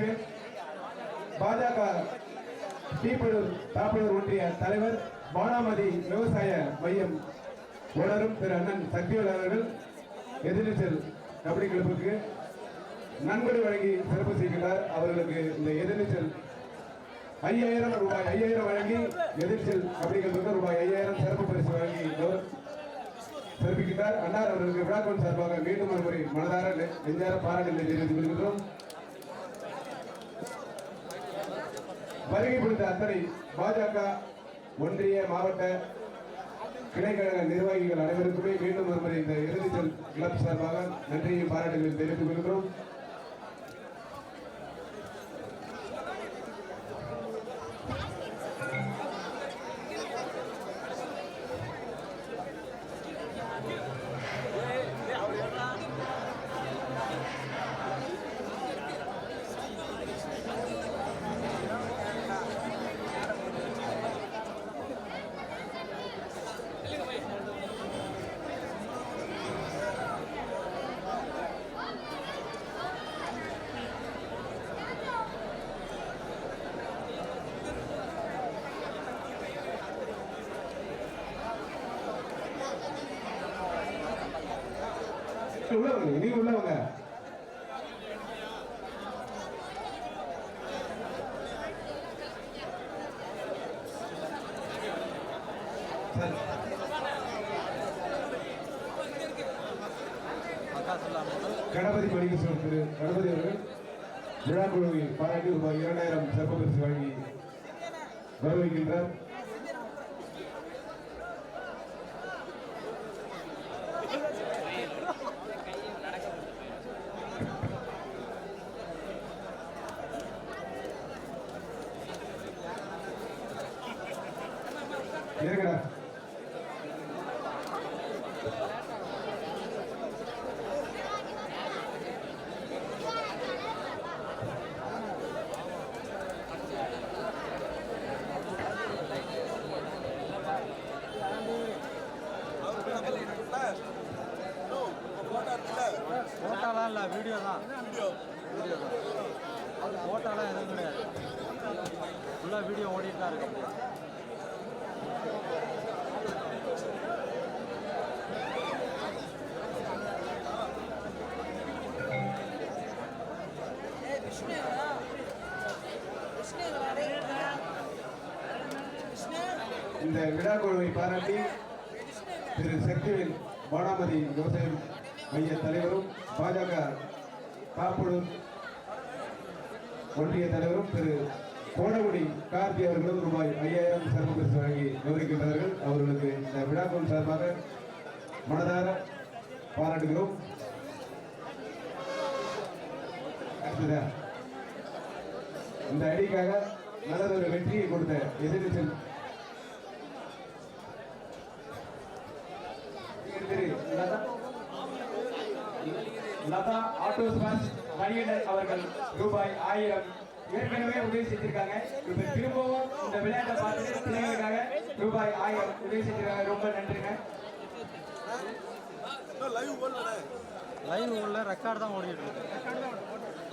சக்திவேல் பாஜக தீப்பழூர் தாப்பழூர் ஒன்றிய தலைவர் வானாமதி விவசாய மையம் ஓனரும் திரு அண்ணன் சக்திவேல் அவர்கள் எதிர்நீச்சல் கபடி கிளப்புக்கு நன்கொடை வழங்கி சிறப்பு செய்கிறார் அவர்களுக்கு இந்த எதிர்நீச்சல் ஐயாயிரம் ரூபாய் ஐயாயிரம் வழங்கி எதிர்ச்சல் கபடி கிளப்புக்கு ரூபாய் ஐயாயிரம் சிறப்பு பரிசு வழங்கி கௌரவ- சிறப்பிக்கிறார் அன்னார் அவர்களுக்கு விழாக்குழு சார்பாக மீண்டும் ஒரு முறை மனதார நெ- நெஞ்சார பாராட்டுகளை தெரிவித்துக் கொள்கிறோம் வருகை கொடுத்த அத்தனை பாஜக ஒன்றிய மாவட்ட கிளைக்கழக நிர்வாகிகள் அனைவருக்குமே மீண்டும் ஒருமுறை இந்த இறுதிச்சல் கிளப் சார்பாக நன்றியை பாராட்டுகளை தெரிவித்துக் கொள்கிறோம். உள்ளவங்க நீ உள்ளவங்க. கணபதி மணிகேஸ்வரர் திரு கணபதி அவர்கள் விழா குழுவில் பாராட்டி ரூபாய் இரண்டாயிரம் சிறப்பு பரிசு வழங்கி கௌரவிக்கின்றார் இருங்கடா ஃபோட்டோலாம் இல்லை வீடியோ தான். வீடியோ தான். அது ஃபோட்டோலாம் எதுவும் கிடையாது ஃபுல்லாக வீடியோ ஓடிட்டு தான் இருக்கு. இந்த விழாக்குழுவை பாராட்டி திரு சக்திவேல் வாடாமதி விவசாய மைய தலைவரும் பாஜக காப்பூர் ஒன்றிய தலைவரும் திரு கோடவுடி கார்த்தி அவர்களும் ரூபாய் ஐயாயிரம் சிறப்பு பரிசு வழங்கி கௌரவிக்கின்றார்கள் அவர்களுக்கு இந்த விழாக்கள் சார்பாக மனதார பாராட்டுகிறோம். இந்த அடிக்காக நல்லதொரு வெற்றியை கொடுத்த எதிர்நீச்சல் லதா. லதா ஆட்டோ ஸ்பாஸ் மணிகண்டன் அவர்கள் ரூபாய் ஆயிரம் ஏற்கனவே உதவி செஞ்சிருக்காங்க இப்ப திரும்பவும் இந்த விளையாட்டை பார்த்துட்டு பிள்ளைங்களுக்காக ரூபாய் ஆயிரம் உதவி செஞ்சிருக்காங்க ரொம்ப நன்றிங்க. லைவ் உள்ள ரெக்கார்டு தான் ஓடிட்டு இருக்கு.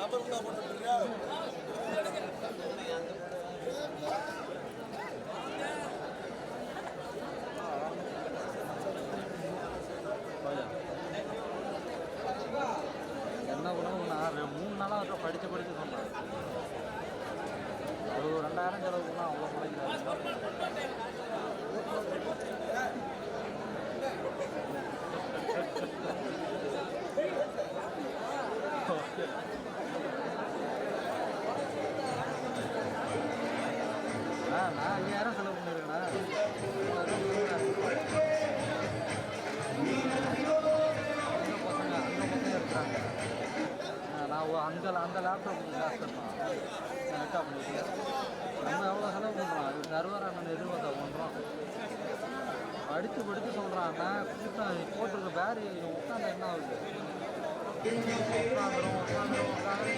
நான் ஐயாயிரம் செலவு பண்ணியிருக்கேண்ணா அண்ணன் பசங்க அண்ணன் பசங்க இருக்கிறாங்க நான் அந்த அந்த லேப்டாப் காசு கட்டணும் நெட்டா பண்ணிட்டு நம்ம எவ்வளோ செலவு பண்ணுறான் சர்வர் அண்ணன் எதிர்பார்த்தா பண்ணுறோம் படித்து படித்து சொல்கிறான் அண்ணன் கூட்டம் போட்டிருக்க பேர் உட்காந்து என்ன ஆகுது? உட்காந்துரும் உட்காந்துரும் உட்காந்து